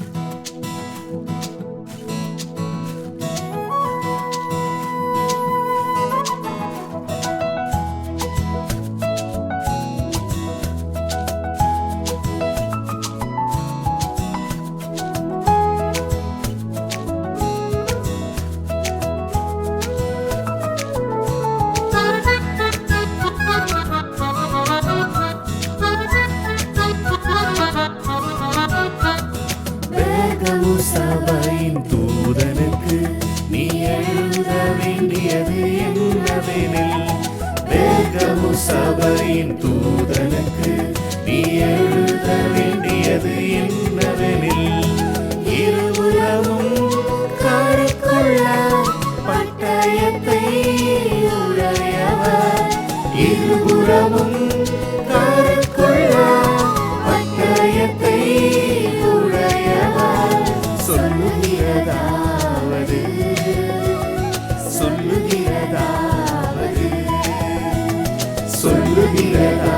Música வேண்டியது என்னவெனில் வேகமு சபையின் தூதனுக்கு நீ எழுத சொல்லுகிறதாவது. சொல்லுகிறதாவது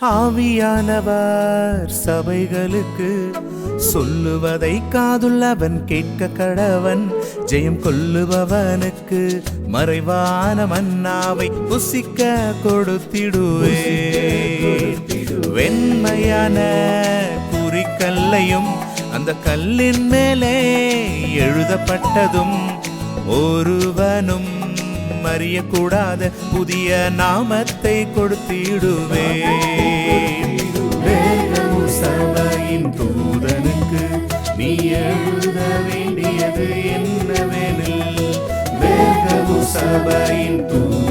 ஆவியானவர் சபைகளுக்கு சொல்லுவதை காதுள்ளவன் கேட்க கடவன் ஜெயம் கொள்ளுபவனுக்கு மறைவான மன்னாவை புசிக்க கொடுத்திடுவே வெண்மையான குறிக்கல்லையும் அந்த கல்லின் மேலே எழுதப்பட்டதும் ஒருவனும் அறியக்கூடாத. புதிய நாமத்தை கொடுத்திடுவே சபையின் தூதனுக்கு நீ எழுத வேண்டியது என்னவெனில்? சபையின் தூதன்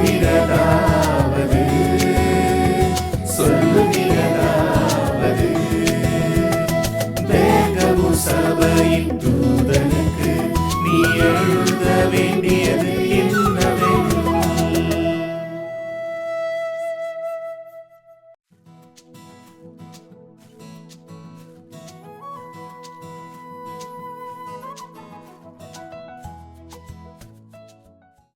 சொல்லுகிறதாவது சொல்லுகிறதாவது தேகமு சபையின்